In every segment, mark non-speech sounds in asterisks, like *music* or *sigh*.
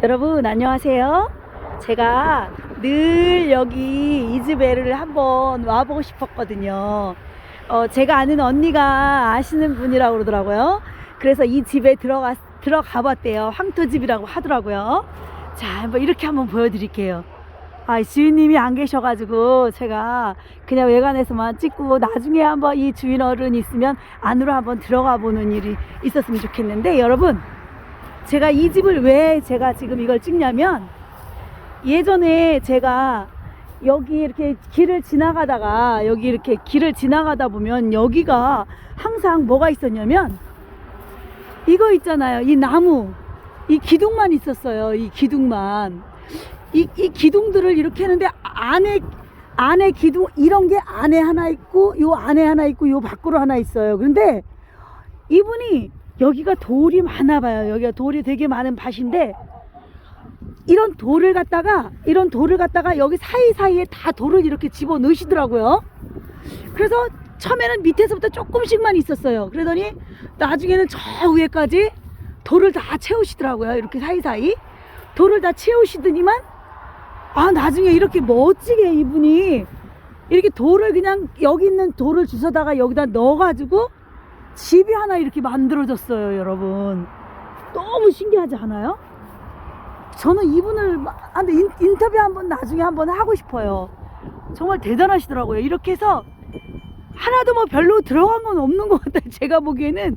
여러분 안녕하세요. 제가 늘 여기 이즈베르를 한번 와보고 싶었거든요. 어, 제가 아는 언니가 아시는 분이라고 그러더라고요. 그래서 이 집에 들어가 들어가 봤대요. 황토집이라고 하더라고요. 자, 한번 이렇게 한번 보여드릴게요. 아, 주인님이 안 계셔가지고 제가 그냥 외관에서만 찍고 나중에 한번 이 주인 어른 있으면 안으로 한번 들어가 보는 일이 있었으면 좋겠는데 여러분 제가 이 집을 왜 제가 지금 이걸 찍냐면 예전에 제가 여기 이렇게 길을 지나가다가 여기 이렇게 길을 지나가다 보면 여기가 항상 뭐가 있었냐면 이거 있잖아요. 이 나무, 이 기둥만 있었어요. 이 기둥만. 이, 이 기둥들을 이렇게 했는데 안에 안에 기둥 이런 게 안에 하나 있고 요 안에 하나 있고 요 밖으로 하나 있어요. 그런데 이분이 여기가 돌이 많아 봐요. 여기가 돌이 되게 많은 밭인데 이런 돌을 갖다가 이런 돌을 갖다가 여기 사이사이에 다 돌을 이렇게 집어 넣으시더라고요. 그래서 처음에는 밑에서부터 조금씩만 있었어요. 그러더니 나중에는 저 위에까지 돌을 다 채우시더라고요. 이렇게 사이사이 돌을 다 채우시더니만 아 나중에 이렇게 멋지게 이분이 이렇게 돌을 그냥 여기 있는 돌을 주워다가 여기다 넣어가지고 집이 하나 이렇게 만들어졌어요, 여러분. 너무 신기하지 않아요? 저는 이분을 마- 아, 근데 인, 인터뷰 한번 나중에 한번 하고 싶어요. 정말 대단하시더라고요. 이렇게 해서 하나도 뭐 별로 들어간 건 없는 것 같아요. *laughs* 제가 보기에는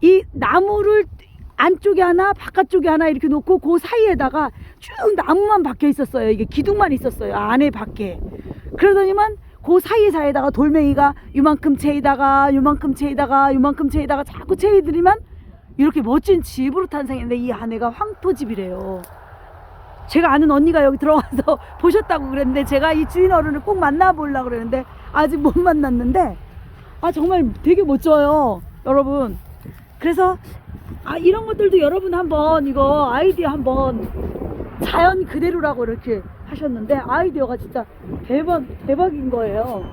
이 나무를 안쪽에 하나 바깥쪽에 하나 이렇게 놓고 그 사이에다가 쭉 나무만 박혀 있었어요. 이게 기둥만 있었어요. 안에 밖에. 그러더니만 그 사이사이에다가 돌멩이가 요만큼 채이다가 요만큼 채이다가 요만큼 채이다가 자꾸 채이들이만 이렇게 멋진 집으로 탄생했는데 이 아내가 황토집이래요. 제가 아는 언니가 여기 들어가서 *laughs* 보셨다고 그랬는데 제가 이 주인 어른을 꼭 만나보려고 그랬는데 아직 못 만났는데 아 정말 되게 멋져요 여러분 그래서 아 이런 것들도 여러분 한번 이거 아이디어 한번 자연 그대로라고 이렇게 하셨는데 아이디어가 진짜 대박 대박인 거예요.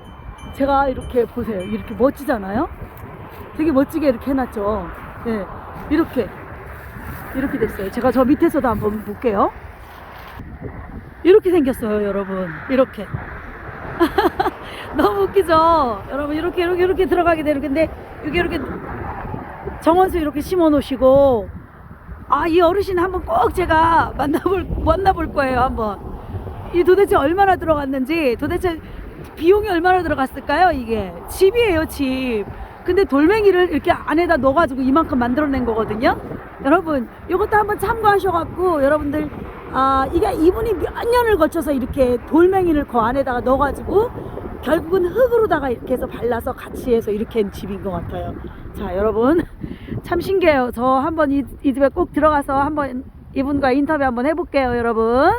제가 이렇게 보세요. 이렇게 멋지잖아요? 되게 멋지게 이렇게 해놨죠? 예 이렇게. 이렇게 됐어요. 제가 저 밑에서도 한번 볼게요. 이렇게 생겼어요 여러분. 이렇게. *laughs* 너무 웃기죠? 여러분 이렇게 이렇게 이렇게 들어가게 되는 건데 여기 이렇게 정원수 이렇게 심어 놓으시고 아 이 어르신 한번 꼭 제가 만나볼 만나볼 거예요 한번 이 도대체 얼마나 들어갔는지 도대체 비용이 얼마나 들어갔을까요 이게? 집이에요 집. 근데 돌멩이를 이렇게 안에다 넣어가지고 이만큼 만들어낸 거거든요? 여러분 이것도 한번 참고하셔갖고 여러분들 아 이게 이분이 몇 년을 거쳐서 이렇게 돌멩이를 그 안에다가 넣어가지고 결국은 흙으로다가 이렇게 해서 발라서 같이 해서 이렇게 한 집인 것 같아요. 자 여러분. *laughs* 참 신기해요. 저 한번 이, 이 집에 꼭 들어가서 한번 이분과 인터뷰 한번 해볼게요 여러분